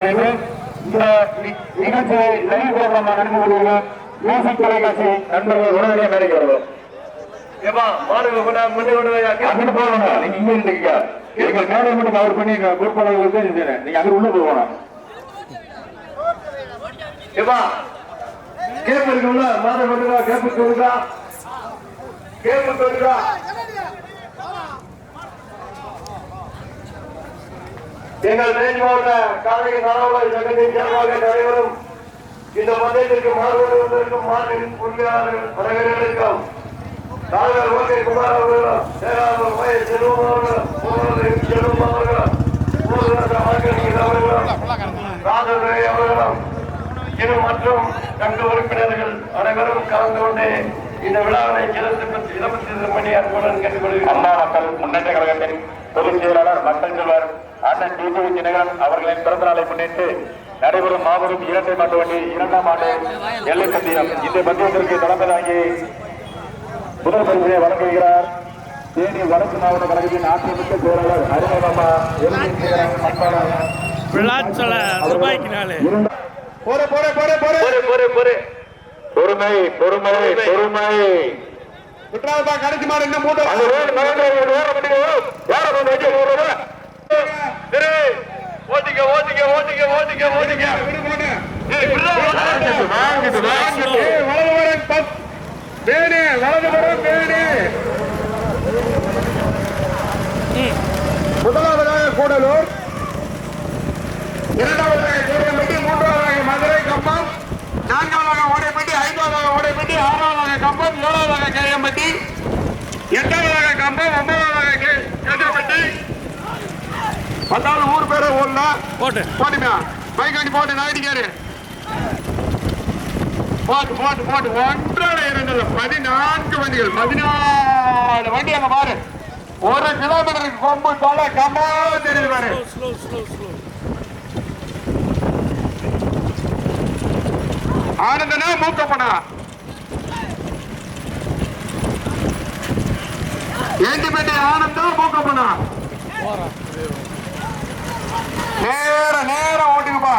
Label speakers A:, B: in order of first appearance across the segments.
A: இந்த நி- நிகழ்ச்சியை லைவ் ப்ரோக்ராமாக நடந்து கொண்டிருக்கிற மியூசிக் தொலைக்காட்சி நண்பர்கள் உடனடியாக கிடைக்கிறது
B: ஏப்பா மாடுங்க கொண்டா முன்னே கொண்டு போய்
A: அங்கிட்டு போகணும் நீங்க இங்க இருந்தீங்க எங்க மேலே மட்டும் கவர் பண்ணி பொறுப்பாளர்களுக்கு நீங்க அங்கிட்டு உள்ள போகணும்
B: ஏப்பா கேப் இருக்குல்ல மாடு கொண்டு வா கேப் கொடுக்கா கேப் கொடுக்கா எங்கள் மேல் மாவட்ட காலை சங்கத்தின் சார்பாக நடைபெறும் இந்த மந்திரத்திற்கு மாறுவதற்கும் மாநில உரிமையாளர்கள் தலைவர்களுக்கும் தாழ்வர் ஓகே குமார் அவர்களும் சேராமல் செல்வம் அவர்களும் செல்வம் அவர்களும் ராஜதுரை அவர்களும் மற்றும் சங்க உறுப்பினர்கள் அனைவரும் கலந்து கொண்டு இந்த விழாவினை சிறப்பு இருபத்தி மணி அன்புடன் கேட்டுக்கொள்கிறேன்.
A: அண்ணா மக்கள் முன்னேற்ற கழகத்தின் பொதுச் செயலாளர் மக்கள் செல்வர் அண்ணன் டிடிவி தினகரன் அவர்களின் பிறந்த நாளை முன்னிட்டு நடைபெறும் மாபெரும் இரட்டை மாட்டு வண்டி இரண்டாம் ஆண்டு எல்லை பந்தயம் இந்த பந்தயத்திற்கு தாங்கி முதல் பரிசினை வழங்குகிறார். தேனி வடக்கு மாவட்ட கழகத்தின் அதிமுக செயலாளர்
B: போற
A: பொறுமை பொறுமை பொறுமை.
B: கடைசி மாடு என்ன மூட்டை திரு ஓட்டிக்க ஓட்டிக்க ஓட்டிக்க ஓட்டிக்க ஓட்டிக்க வலதுபுறம் வலதுபுறம் முதலாவதாக கூடலூர் இரண்டாவதாக கோவில்பட்டி மூன்றாவதாக மதுரை கம்பம் நான்காவதாக ஓடைப்பட்டி ஐந்தாவதாக ஓடைப்பட்டி ஆறாவதாக கம்பம் ஏழாவதாக கேயம்பட்டி எட்டாவதாக கம்பம் ஒன்பதாவதாக கேட்டப்பட்டி பத்தாவது ஊர் பேரை ஓடல
C: போட்டு.
B: போட்டுமா பைக்காண்டி போட்டு நாயிடிக்காரு போட்டு போட்டு போட்டு. ஒன்றரை இரண்டு பதினான்கு வண்டிகள். பதினாலு வண்டி அங்க பாரு. ஒரு கிலோமீட்டருக்கு கொம்பு தொலை கம்மால தெரியுது பாரு. ஆனந்தனா மூக்கப்பனா ஏண்டிப்பேட்டை ஆனந்தம் மூக்கப்பனா
C: போறான்
B: நேர நேரம் ஓட்டுங்கப்பா.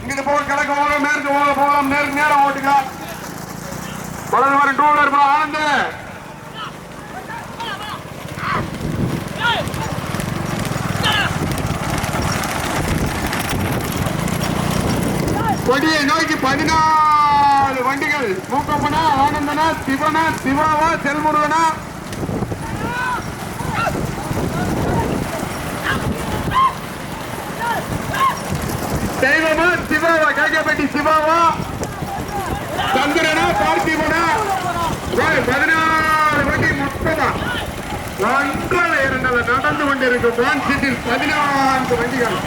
B: இங்கிட்டு போக கிழக்கு போகலாம் மேற்கு போக போகலாம். நேருக்கு நேரம் ஓட்டுங்க. தொடர்ந்து வர டூ வீலர் பா ஆனந்து. கொடியை நோக்கி பதினாலு வண்டிகள். மூக்கப்பனா ஆனந்தனா சிவனா சிவாவா செல்முருகனா தெய்வமா சிவாவா? கேட்கப்பட்டி சிவாவா? சந்திரனா பார்த்திபனா? பதினாறு வண்டி மொத்தமா. ஒன்றால் இருந்தது நடந்து கொண்டிருக்கும் பிரான் சீட்டில் பதினான்கு வண்டிகள்.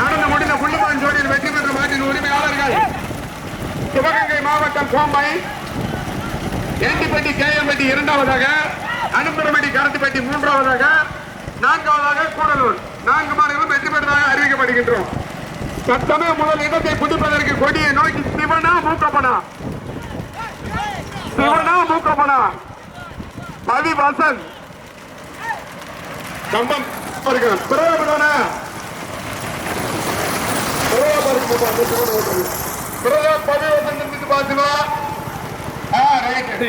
B: நடந்து முடிந்த புள்ளுமான் ஜோடியில் வெற்றி பெற்ற மாட்டின் உரிமையாளர்கள். சிவகங்கை மாவட்டம் கோம்பை. ஏண்டிப்பட்டி கேஎம்பட்டி இரண்டாவதாக அனுப்புறம்பட்டி கரத்துப்பட்டி மூன்றாவதாக நான்காவதாக கூடலூர். நான்கு மாடுகளும் வெற்றி பெற்றதாக அறிவிக்கப்படுகின்றோம். சத்தமே முதல் இடத்தை பிடிப்பதற்கு கொடியை நோக்கி சிவனா மூக்கப்பனா? சிவனா மூக்கப்பனா? பவி வசந்த் கம்பம் பிரதம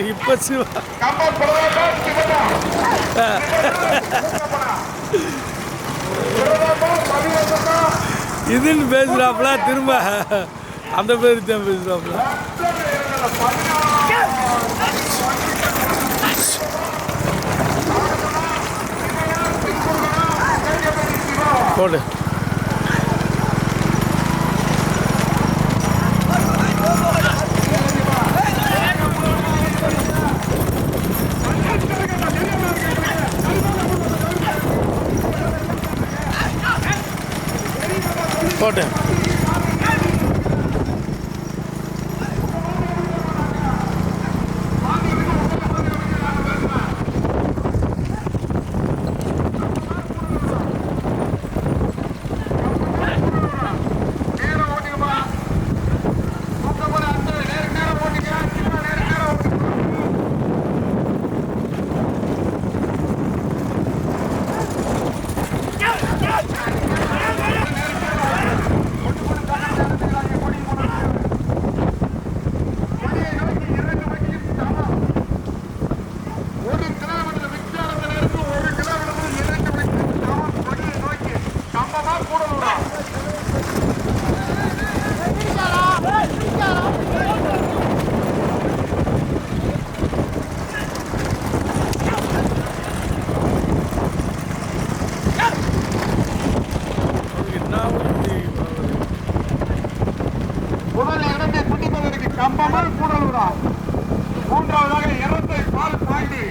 C: இப்ப சிவா
B: கம்பம்
C: இதுன்னு பேசுகிறாப்புல திரும்ப அந்த பேர் தான் பேசுகிறாப்புல போடு. போட்டு
B: கூடலூரா மூன்றாவதாக இரட்டை பால் பாண்டி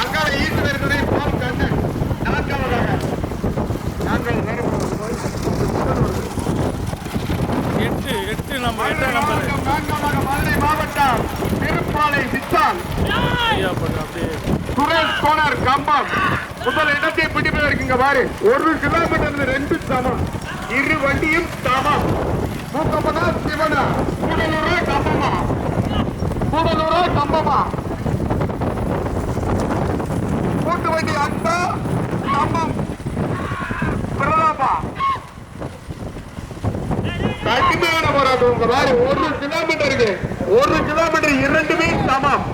B: அங்கால ஈட்டு வருவதை பால் கண்ணன் நான்காவதாக நான்காவது
C: எட்டு எட்டு நம்பர் எட்டாம் நம்பர்
B: நான்காவதாக மதுரை மாவட்டம் திருப்பாலை விசால்
C: ஐயா பண்ணு அப்படியே
B: சுரேஷ் கோனர் கம்பம். முதல் இடத்தை பிடிப்பதற்கு இங்க பாரு ஒரு கிலோமீட்டர் ரெண்டு சமம். இரு வண்டியும் சமம். மூக்கப்பதா சிவனா? கூடலூரா கம்பமா? கூடலூரா கம்பமா? கூட்டு வண்டி அன்பா கம்பம். பிரதாபா. கடுமையான போராட்டம் உங்க பாரு ஒரு கிலோமீட்டருக்கு ஒரு கிலோமீட்டர் இரண்டுமே சமம்.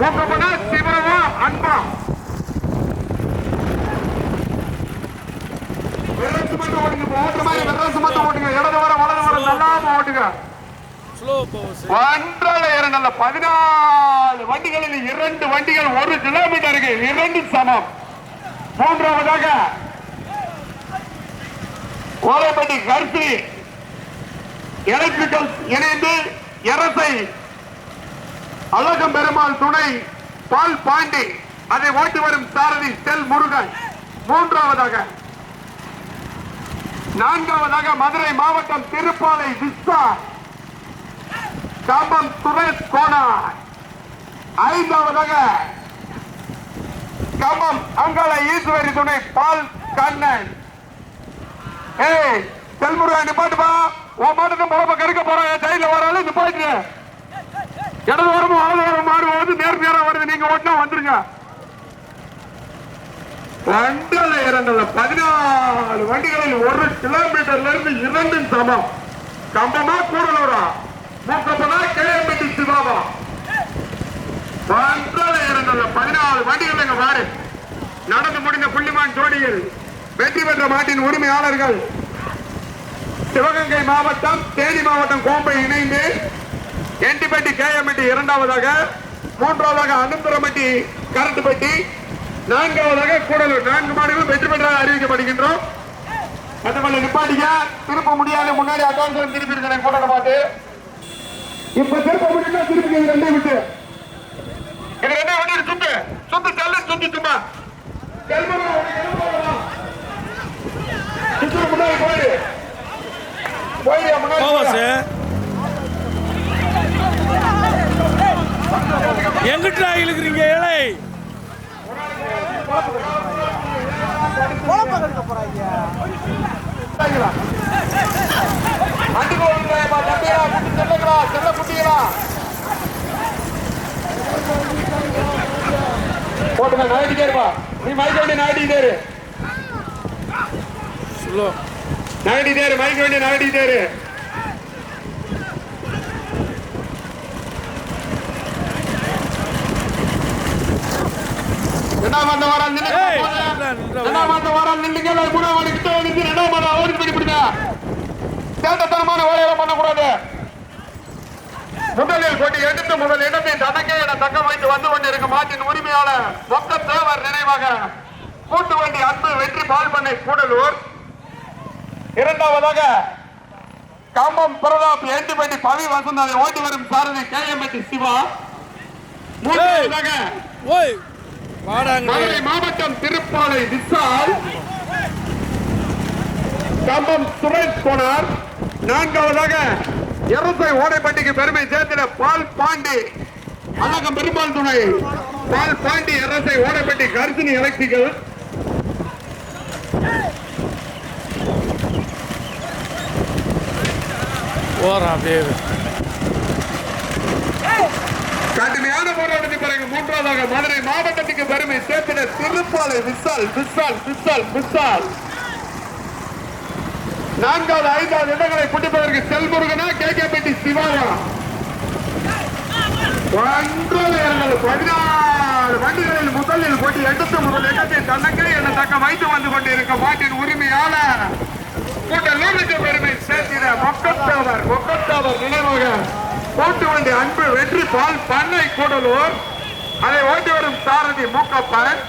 B: மூக்கப்பதா சிவனா அன்பா வெள்ளத்து மட்டும் ஓட்டுங்க மாதிரி மட்டும் ஓட்டுங்க இடது வர வலது வர ஓட்டுங்க ஒன்றரை இரண்டு பதினாலு வண்டிகளில் இரண்டு வண்டிகள் ஒரு கிலோமீட்டருக்கு இரண்டு சமம் மூன்றாவதாக கோலைப்பட்டி கருத்து எலக்ட்ரிக்கல் இணைந்து இரசை அழகம் பெருமாள் துணை பால் பாண்டி அதை ஓட்டி வரும் சாரதி செல் முருகன் மூன்றாவதாக நான்காவதாக மதுரை மாவட்டம் திருப்பாலை விஸ்வா. கம்பம் சுரேஷ் கோனார் ஐந்தாவதாக கம்பம் அங்காள ஈஸ்வரி துணை பால் கண்ணன். ஏய் செல்முருகன் நிப்பாட்டுப்பா உன் மாட்டுக்கு முழப்ப கருக்க போறாங்க கையில வராலும் நிப்பாட்டு இடது வரமும் வலது வரமும் மாடு வந்து நேர் நேரம் வருது நீங்க ஓட்டினா வந்துருங்க. ரெண்டுல இரண்டுல பதினாலு வண்டிகளில் ஒரு கிலோமீட்டர்ல இருந்து இரண்டு சமம். கம்பமா கூடலூரா? மூக்கப்பதா கேஎம்பட்டி சிவாவா? ஒன்றரை இரண்டுல பதினாலு வண்டிகள் எங்க பாரு நடந்து முடிந்த புள்ளிமான் ஜோடியில் வெற்றி பெற்ற மாட்டின் உரிமையாளர்கள். சிவகங்கை மாவட்டம் தேனி மாவட்டம் கோம்பை இணைந்து எண்டிப்பட்டி கேஎம்பட்டி இரண்டாவதாக மூன்றாவதாக அனந்தரம்பட்டி கரட்டுப்பட்டி நான்காவதாக கூடலூர். நான்கு மாடுகளும் வெற்றி பெற்றதாக அறிவிக்கப்படுகின்றோம். கட்டமல்ல நிப்பாட்டிக்க திருப்ப முடியாது முன்னாடி அட்வான்ஸ் திருப்பி இருக்கிறேன் கூட்டத்தை பார்த்து. இப்ப திருப்ப முடியுமா திருப்பி இது ரெண்டே விட்டு. இது ரெண்டே விட்டு சுத்து. சுத்து செல்ல சுத்து சும்மா. முன்னாடி போயிடு. போயிடு முன்னாடி.
C: எங்கிட்ட இழுக்கிறீங்க இலை
B: வண்டி போடுறாப்பா தம்பியா குட்டி செல்லுங்களா செல்ல. குட்டிகளா போட்டுங்க நாயிட்டே இருப்பா நீ மைக் வண்டி நாயிட்டே இரு
C: ஸ்லோ
B: நாயிட்டே இரு மைக் வண்டி நாயிட்டே இரு ரெண்டாம் அந்த வாரம் நின்று
C: நின்றா, நின்றா.
B: ரெண்டாம் அந்த வாரம் நின்றுங்க மூணாம் வாரம் கிட்ட வந்து ரெண்டாம் வாரம் அவருக்கு பிடி பிடிங்க. சேட்டத்தனமான வேலையெல்லாம் பண்ணக்கூடாது. முதலில் கொண்டு எடுத்து முதல் இடத்தை தனக்கே என தக்க வைத்து வந்து கொண்டிருக்கும் மாட்டின் உரிமையாளர் மொத்த தேவர் நினைவாக கூட்டு வண்டி அன்பு வெற்றி பால் பண்ணை கூடலூர். இரண்டாவதாக கம்பம் பிரதாப் எட்டுப்பட்டி பவி வசந்தாவை ஓட்டி வரும் சாரதி கேஎம்பட்டி சிவா. மூன்றாவதாக மதுரை மாவட்டம் திருப்பாலை விசால். கம்பம் சுரேஷ் கோனார் நான்காவதாக எருசை ஓடைப்பட்டிக்கு பெருமை சேர்த்திட பால் பாண்டி. அழகம் பெருமாள் துணை. பால் பாண்டி எரசை ஓடைப்பட்டி கர்சினி எலக்ட்ரிக்கல்.
C: போறான் அப்படியே
B: கடுமையான போராட்டத்தை பிறகு மூன்றாவதாக மதுரை மாவட்டத்துக்கு பெருமை சேர்த்திட திருப்பாலை விசால் விசால் விசால் விசால். நான்காவது ஐந்தாவது இடங்களை குடிப்பதற்கு செல்முருகனா கே. கே. பெட்டி சிவாயா ஒன்பது பதினாறு வண்டிகளில் முதலில் போட்டி எடுத்து முதல் இடத்தை தனக்கே என தக்க வைத்து வந்து கொண்டிருக்க மாட்டின் உரிமையாளர் கூட்டலூருக்கு பெருமை சேர்த்திட மொக்கத்தவர் மொக்கத்தவர் நினைவாக போட்டு வண்டி அன்பு வெற்றி பால் பண்ணை கூடலூர். அதை ஓட்டி வரும் சாரதி மூக்கப்பன்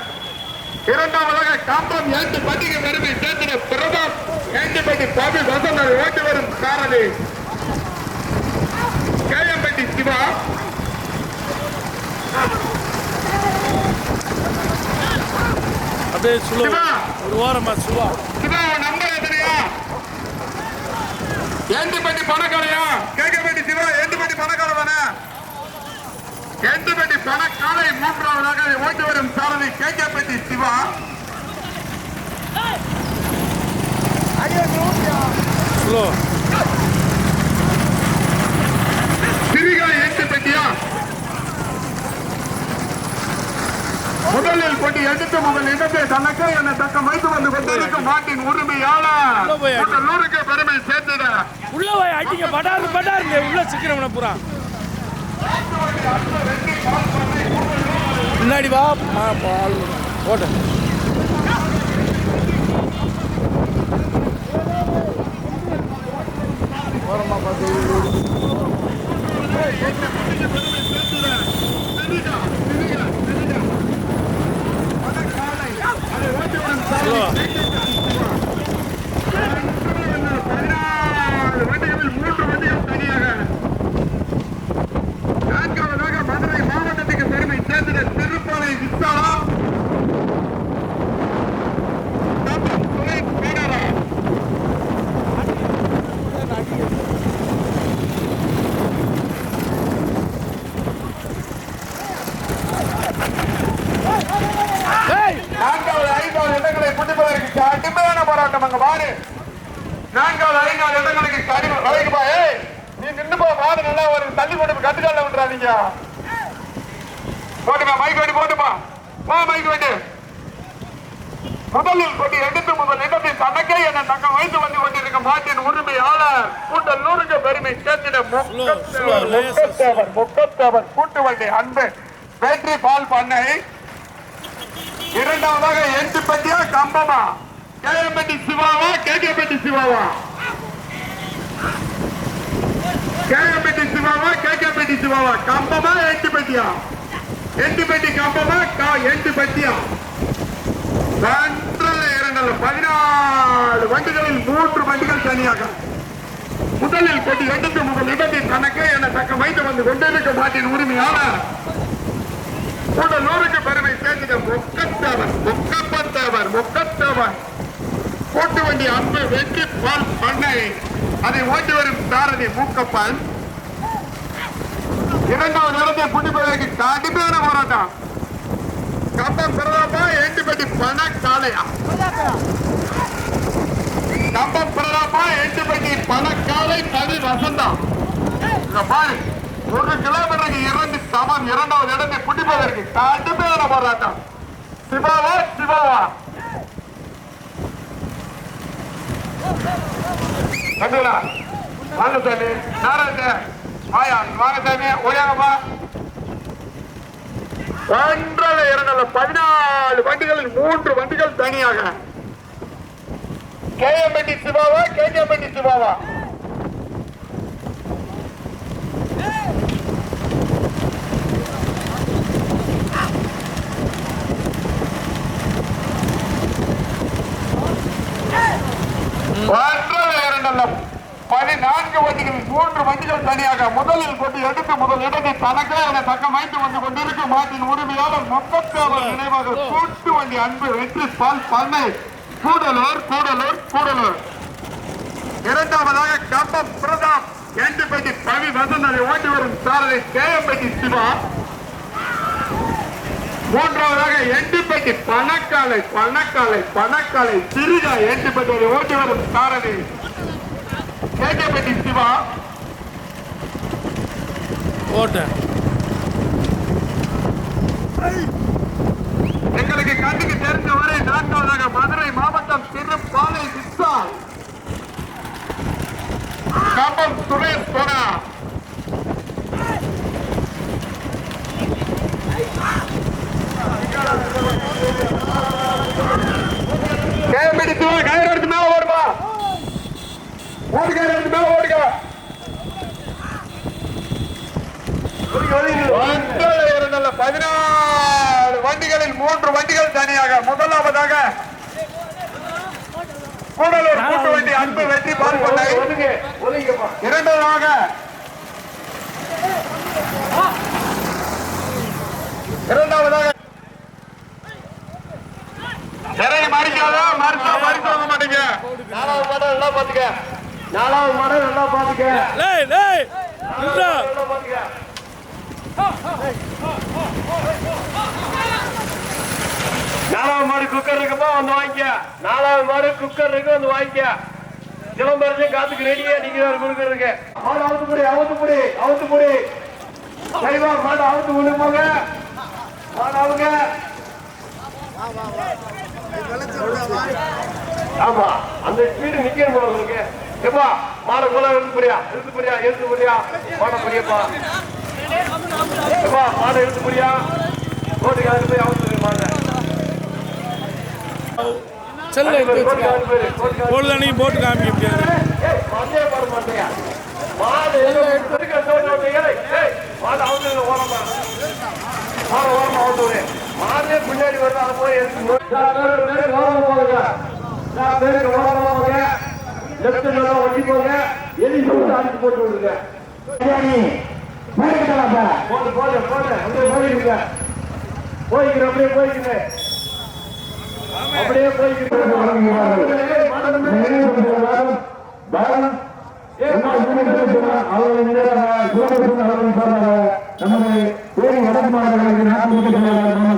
B: இரண்டாவதாக காம்பம் ஏட்டு பட்டிக்கு பெருமை சேர்த்திட பிரதாப் ஏட்டு பட்டி பாபி வசந்தர் ஓட்டு வரும் சாரதி. கேஎம்பட்டி சிவா.
C: அப்படியே சுலோ. ஒரு ஓரமா சுவா
B: சிவா உன் நம்பர் எத்தனையா ஏண்டுபட்டி பணக்காரையா? கேட்கப்பட்டி சிவா ஏண்டுபட்டி பணக்காரவனா? ஏண்டுபட்டி பணக்காரை மூன்றாவதாக ஓட்டு வரும் சாரதி கேட்கப்பட்டி சிவா.
C: ஸ்லோ
B: சிறிகா ஏண்டுபட்டியா முதலில் கொண்டு எடுத்து முதல் இடத்தை தனக்கு என தக்க வைத்து வந்து கொண்டிருக்கும் மாட்டின் உரிமையாளர்
C: அடி.
B: நூறுக்கு பெருமை சேர்த்திட
C: உள்ள போய் அடிக்க படாரு படாரு உள்ள சிக்கிறவன பூரா முன்னாடி வா பால் ஓட்ட ஓரமா பார்த்து
B: Yeah. விட்டுறாதீங்க போட்டுமா மைக் வெட்டி போட்டுமா வா மைக் வெட்டு முதலில் கொண்டு எடுத்து முதல் இடத்தை தனக்கே என தக்க வைத்து வந்து கொண்டிருக்க மாட்டின் உரிமையாளர் கூட்டல் நூறுக்கு பெருமை சேர்த்திட முக்கத்தேவர் முக்கத்தேவர் கூட்டு வண்டி அன்பு பேட்டரி பால் பண்ணை. இரண்டாவதாக எட்டு பெட்டியா கம்பமா. கேஎம்பட்டி சிவாவா கேகேபட்டி சிவாவா? கேஎம்பட்டி சிவாவா கேகேபட்டி சிவாவா கம்பமா எட்டு பெட்டியா எட்டு பெட்டி கம்பமா கா எட்டு பெட்டியா ஒன்றல்ல இரண்டல்ல பதினாலு வண்டிகளில் மூன்று வண்டிகள் தனியாக. முதலில் கொண்டு எடுத்து முதல் இடத்தை தனக்கு என தக்க வைத்து வந்து கொண்டிருக்க மாட்டின் உரிமையாளர் நூறுக்கு பெருமை சேர்ந்த முக்கத்தவர் முக்கப்பத்தவர் முக்கத்தவர். கூட்டு வண்டி அன்பு வெற்றி பால் பண்ணை. அதை ஓட்டி வரும் சாரதி மூக்கப்பன். இரண்டாவது இடத்தை பிடிப்பதற்கு கடுமையான போராட்டம். கம்பம் பிரதாப்பா எட்டுப்பட்டி பண காளையா கம்பம் பிரதாப்பா எட்டுப்பட்டி பண காளை தனி வசந்தா பாரு ஒரு கிலோமீட்டருக்கு இரண்டு சமம் இரண்டாவது இடத்தை பிடிப்பதற்கு கடுமையான போராட்டம். சிவாவா சிவாவா? வாங்க சாமி நாராயண வாயா வாங்க சாமி ஒன்றரை இரண்டல்ல பதினாலு வண்டிகளில் மூன்று வண்டிகள் தனியாக. கேஎம்பட்டி சிவாவா கேஜம்பட்டி சிவாவா ஒன்றரை இரண்டல்ல பதினான்கு வண்டிகள் மூன்று வண்டிகள் தனியாக முதலில் கொண்டு எடுத்து முதல் இடத்தை தனக்கே என தக்க வைத்து வந்து கொண்டிருக்கும் மாட்டின் உரிமையாளர் முப்பத்தாவர் நினைவாக கூட்டு வண்டி அன்பு வெற்றி பால் பண்ணை. கூடலூர் கூடலூர் கூடலூர். இரண்டாவதாக கம்பம் பிரதாப் எண்டுப்பட்டி பவி வசந்தரை ஓட்டி வரும் சாரதி கேஎம்பட்டி சிவா. மூன்றாவதாக எண்டுப்பட்டி பணக்காலை பணக்காலை பணக்காலை சிறுகா எண்டுப்பட்டி ஓட்டி வரும் சாரதி. கேட்டப்பட்டி சிவா.
C: ஓட்ட
B: எங்களுக்கு கண்ணுக்கு தெரிஞ்ச வரை நான்காவதாக மதுரை மாவட்டம் திருப்பாலை விசால் கம்பம் சுரேஷ் சோனா கேம்படி சிவா ஓடு கயிறு எடுத்து மேல ஓடுங்க ஒன்றரை இரண்டல்ல பதினாலு வண்டி வண்டிகளில் மூன்று வண்டிகள் தனியாக. முதலாவதாக கூடலூர் கூட்டு வண்டி அன்பு வெற்றி
D: ஒதுங்க ஒதுங்கப்பா
B: இரண்டாவதாக இரண்டாவதாக சிறை மறிக்காத மறுத்தா மறுத்து வாங்க மாட்டீங்க.
D: நாலாவது மாடல் நல்லா பாத்துக்க நாலாவது மாடல் நல்லா பாத்துக்க. நாலாவது மாடு குக்கர் இருக்குப்பா வந்து வாங்கிக்க. நாலாவது மாடு குக்கர் இருக்கு வந்து வாங்கிக்க. சிலம்பரத்தையும் காத்துக்கு ரெடியா நிக்கிறாரு குடுக்கறதுக்கு. மாடு அவுத்து புடி அவுத்து புடி அவுத்து புடி. சரிவா மாடு அவுத்து கொண்டு போங்க. மாடு அவுங்க. ஆமா அந்த ஸ்பீடு நிக்கணும் உங்களுக்கு எப்பா மாடை போல எடுத்து புரியா எடுத்து புரியா எடுத்து புரியா மாடை புரியப்பா எப்பா மாடை எடுத்து புரியா கோட்டுக்கு அதுக்கு போய் அவுத்து மாடை.
C: செல்ல எடுத்து
D: கோட்டுக்கு அதுக்கு
C: போட்டு காமிக்க முடியாது.
D: ஏய், மாடே பாட மாட்டியா? மாடு மாடு அவுத்துங்க, ஓரமா. மாடு ஓரமா அவுத்துங்க. மாடே பின்னாடி வருது, அதை போய் எடுத்துக்கணும். சார், லெப்ட் நல்லா ஒட்டி போங்க எலி போட்டு ஆடிக்கு போட்டு விடுங்க. போடு போடு போடு அப்படியே போயிருங்க போய்கிற அப்படியே போய்கிற அப்படியே போய்கிற நம்முடைய பேரின்
E: வடக்கு மாவட்டங்களுக்கு